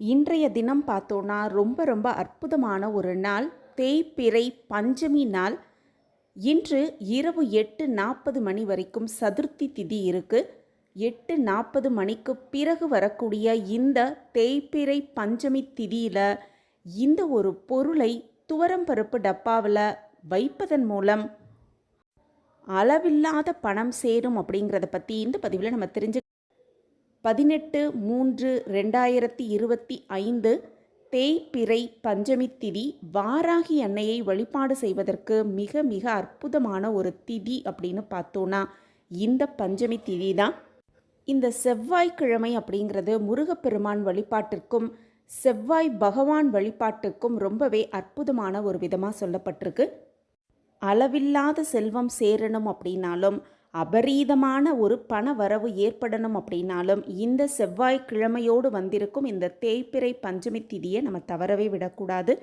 இன்றைய தினம் பார்த்தோன்னா ரொம்ப ரொம்ப அற்புதமான ஒரு நாள். தேய்பிறை பஞ்சமி நாள். இன்று இரவு எட்டு நாற்பது மணி வரைக்கும் சதுர்த்தி திதி இருக்குது எட்டு நாற்பது மணிக்கு பிறகு வரக்கூடிய இந்த தேய்பிறை பஞ்சமி திதியில் இந்த ஒரு பொருளை துவரம்பருப்பு டப்பாவில் வைப்பதன் மூலம் அளவில்லாத பணம் சேரும் அப்படிங்கிறத பற்றி இந்த பதிவில் நம்ம தெரிஞ்சு பதினெட்டு மூன்று ரெண்டாயிரத்தி இருபத்தி ஐந்து தேய்பிறை பஞ்சமி திதி வாராகி அன்னையை வழிபாடு செய்வதற்கு மிக மிக அற்புதமான ஒரு திதி அப்படின்னு பார்த்தோன்னா இந்த பஞ்சமி திதி தான் இந்த செவ்வாய்க்கிழமை அப்படிங்கிறது முருகப்பெருமான் வழிபாட்டிற்கும் செவ்வாய் பகவான் வழிபாட்டுக்கும் ரொம்பவே அற்புதமான ஒரு விதமாக சொல்லப்பட்டிருக்கு. அளவில்லாத செல்வம் சேரணும் அப்படின்னாலும் அபரீதமான ஒரு பண வரவு ஏற்படணும் அப்படின்னாலும் இந்த செவ்வாய்க்கிழமையோடு வந்திருக்கும் இந்த தேய்பிறை பஞ்சமி திதியை நம்ம தவறவே விடக்கூடாது.